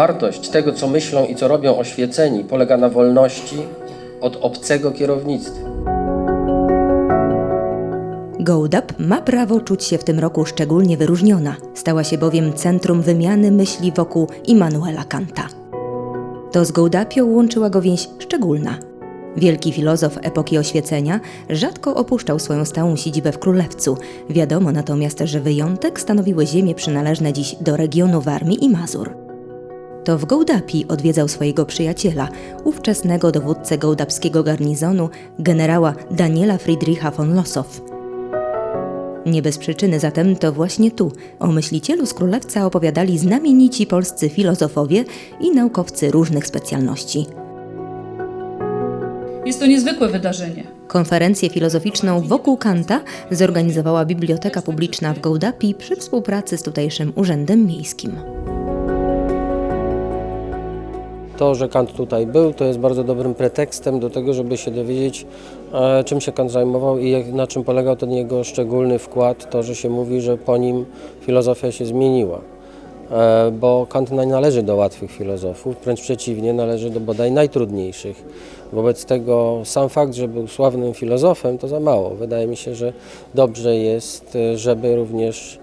Wartość tego, co myślą i co robią oświeceni, polega na wolności od obcego kierownictwa. Gołdap ma prawo czuć się w tym roku szczególnie wyróżniona. Stała się bowiem centrum wymiany myśli wokół Immanuela Kanta. To z Gołdapią łączyła go więź szczególna. Wielki filozof epoki oświecenia rzadko opuszczał swoją stałą siedzibę w Królewcu. Wiadomo natomiast, że wyjątek stanowiły ziemie przynależne dziś do regionu Warmii i Mazur. To w Gołdapi odwiedzał swojego przyjaciela, ówczesnego dowódcę gołdapskiego garnizonu, generała Daniela Friedricha von Lossow. Nie bez przyczyny zatem to właśnie tu, o myślicielu z Królewca opowiadali znamienici polscy filozofowie i naukowcy różnych specjalności. Jest to niezwykłe wydarzenie. Konferencję filozoficzną wokół Kanta zorganizowała Biblioteka Publiczna w Gołdapi przy współpracy z tutejszym Urzędem Miejskim. To, że Kant tutaj był, to jest bardzo dobrym pretekstem do tego, żeby się dowiedzieć, e, czym się Kant zajmował i na czym polegał ten jego szczególny wkład, to, że się mówi, że po nim filozofia się zmieniła. E, Bo Kant nie należy do łatwych filozofów, wręcz przeciwnie, należy do bodaj najtrudniejszych. Wobec tego sam fakt, że był sławnym filozofem, to za mało. Wydaje mi się, że dobrze jest, e, żeby również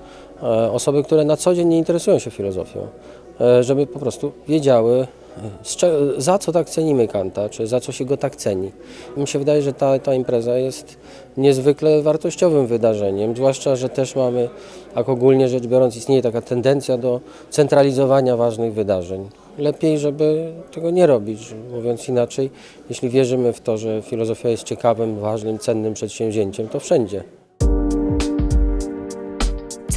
osoby, które na co dzień nie interesują się filozofią, żeby po prostu wiedziały, za co tak cenimy Kanta, czy za co się go tak ceni. Mi się wydaje, że ta, ta impreza jest niezwykle wartościowym wydarzeniem, zwłaszcza, że też mamy, jak ogólnie rzecz biorąc, istnieje taka tendencja do centralizowania ważnych wydarzeń. Lepiej, żeby tego nie robić, mówiąc inaczej, jeśli wierzymy w to, że filozofia jest ciekawym, ważnym, cennym przedsięwzięciem, to wszędzie.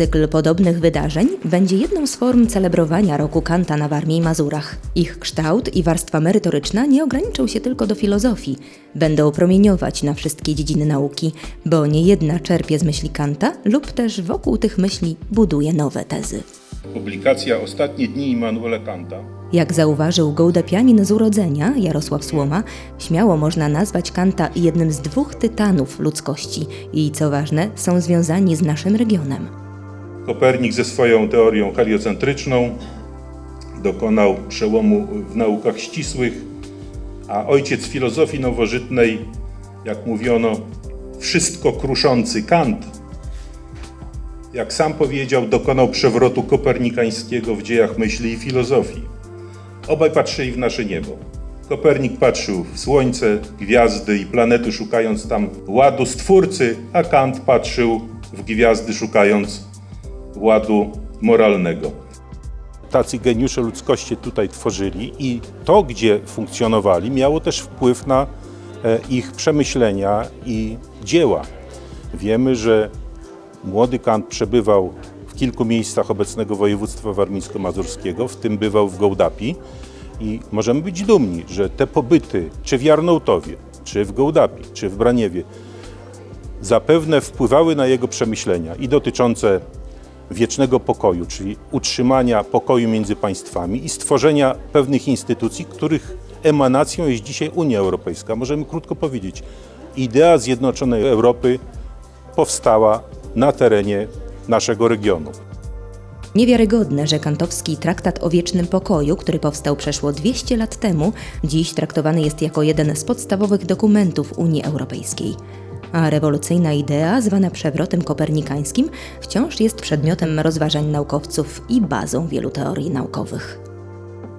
Cykl podobnych wydarzeń będzie jedną z form celebrowania roku Kanta na Warmii i Mazurach. Ich kształt i warstwa merytoryczna nie ograniczą się tylko do filozofii. Będą promieniować na wszystkie dziedziny nauki, bo nie jedna czerpie z myśli Kanta lub też wokół tych myśli buduje nowe tezy. Publikacja Ostatnie dni Immanuela Kanta Jak zauważył gołdapianin z urodzenia, Jarosław Słoma, śmiało można nazwać Kanta jednym z dwóch tytanów ludzkości i, co ważne, są związani z naszym regionem. Kopernik ze swoją teorią heliocentryczną dokonał przełomu w naukach ścisłych, a ojciec filozofii nowożytnej, jak mówiono, wszystko kruszący Kant, jak sam powiedział, dokonał przewrotu kopernikańskiego w dziejach myśli i filozofii. Obaj patrzyli w nasze niebo. Kopernik patrzył w słońce, gwiazdy i planety, szukając tam ładu stwórcy, a Kant patrzył w gwiazdy, szukając ładu moralnego. tacy geniusze ludzkości tutaj tworzyli i to, gdzie funkcjonowali, miało też wpływ na e, ich przemyślenia i dzieła. Wiemy, że młody Kant przebywał w kilku miejscach obecnego województwa warmińsko-mazurskiego, w tym bywał w Gołdapi i możemy być dumni, że te pobyty, czy w Jarnołtowie, czy w Gołdapi, czy w Braniewie, zapewne wpływały na jego przemyślenia i dotyczące wiecznego pokoju, czyli utrzymania pokoju między państwami i stworzenia pewnych instytucji, których emanacją jest dzisiaj Unia Europejska. Możemy krótko powiedzieć, idea zjednoczonej Europy powstała na terenie naszego regionu. Niewiarygodne, że kantowski traktat o wiecznym pokoju, który powstał przeszło 200 lat temu, dziś traktowany jest jako jeden z podstawowych dokumentów Unii Europejskiej. A rewolucyjna idea, zwana przewrotem kopernikańskim, wciąż jest przedmiotem rozważań naukowców i bazą wielu teorii naukowych.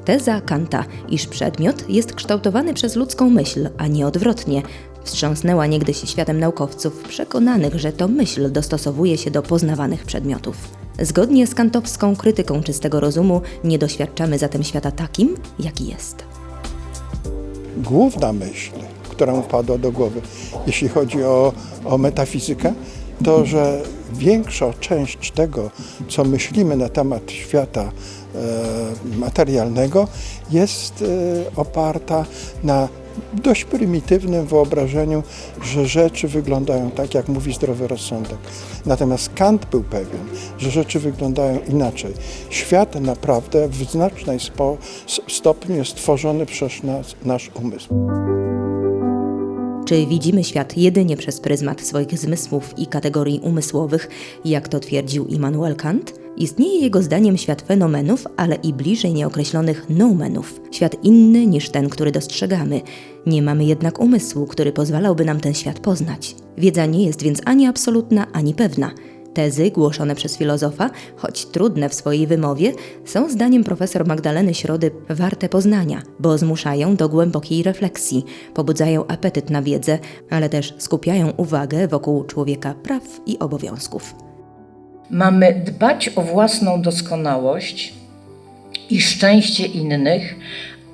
Teza Kanta, iż przedmiot jest kształtowany przez ludzką myśl, a nie odwrotnie, wstrząsnęła niegdyś światem naukowców przekonanych, że to myśl dostosowuje się do poznawanych przedmiotów. Zgodnie z kantowską krytyką czystego rozumu, nie doświadczamy zatem świata takim, jaki jest. główna myśl, która mu wpadła do głowy, jeśli chodzi o, o metafizykę, to, że większa część tego, co myślimy na temat świata e, materialnego, jest e, oparta na dość prymitywnym wyobrażeniu, że rzeczy wyglądają tak, jak mówi zdrowy rozsądek. Natomiast Kant był pewien, że rzeczy wyglądają inaczej. Świat naprawdę w znacznej stopniu jest tworzony przez nas, nasz umysł. Czy widzimy świat jedynie przez pryzmat swoich zmysłów i kategorii umysłowych, jak to twierdził Immanuel Kant? Istnieje jego zdaniem świat fenomenów, ale i bliżej nieokreślonych noumenów. Świat inny niż ten, który dostrzegamy. Nie mamy jednak umysłu, który pozwalałby nam ten świat poznać. Wiedza nie jest więc ani absolutna, ani pewna. Tezy głoszone przez filozofa, choć trudne w swojej wymowie, są zdaniem profesor Magdaleny Środy warte poznania, bo zmuszają do głębokiej refleksji, pobudzają apetyt na wiedzę, ale też skupiają uwagę wokół człowieka praw i obowiązków. Mamy dbać o własną doskonałość i szczęście innych,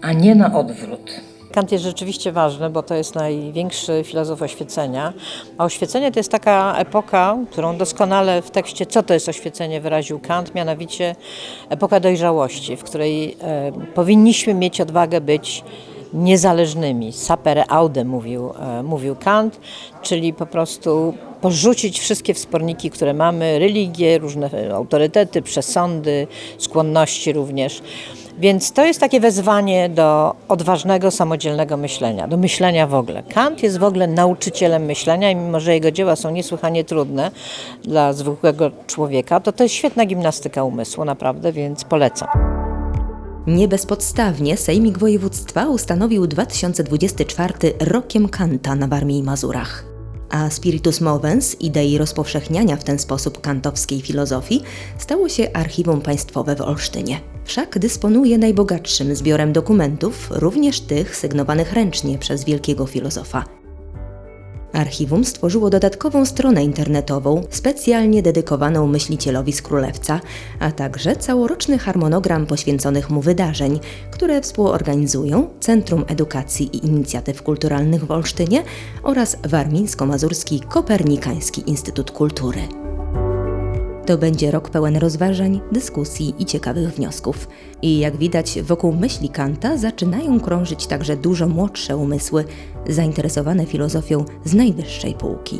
a nie na odwrót. Kant jest rzeczywiście ważny, bo to jest największy filozof oświecenia. A oświecenie to jest taka epoka, którą doskonale w tekście Co to jest oświecenie wyraził Kant, mianowicie epoka dojrzałości, w której e, powinniśmy mieć odwagę być niezależnymi. Sapere aude mówił, e, mówił Kant, czyli po prostu porzucić wszystkie wsporniki, które mamy, religie, różne autorytety, przesądy, skłonności również. Więc to jest takie wezwanie do odważnego, samodzielnego myślenia, do myślenia w ogóle. Kant jest w ogóle nauczycielem myślenia i mimo, że jego dzieła są niesłychanie trudne dla zwykłego człowieka, to to jest świetna gimnastyka umysłu, naprawdę, więc polecam. Nie bezpodstawnie Sejmik Województwa ustanowił 2024 rokiem Kanta na Warmii i Mazurach. A Spiritus Movens, idei rozpowszechniania w ten sposób kantowskiej filozofii, stało się archiwum państwowe w Olsztynie. Wszak dysponuje najbogatszym zbiorem dokumentów, również tych sygnowanych ręcznie przez wielkiego filozofa. Archiwum stworzyło dodatkową stronę internetową specjalnie dedykowaną myślicielowi z Królewca, a także całoroczny harmonogram poświęconych mu wydarzeń, które współorganizują Centrum Edukacji i Inicjatyw Kulturalnych w Olsztynie oraz Warmińsko-Mazurski Kopernikański Instytut Kultury. To będzie rok pełen rozważań, dyskusji i ciekawych wniosków. I jak widać, wokół myśli Kanta zaczynają krążyć także dużo młodsze umysły, zainteresowane filozofią z najwyższej półki.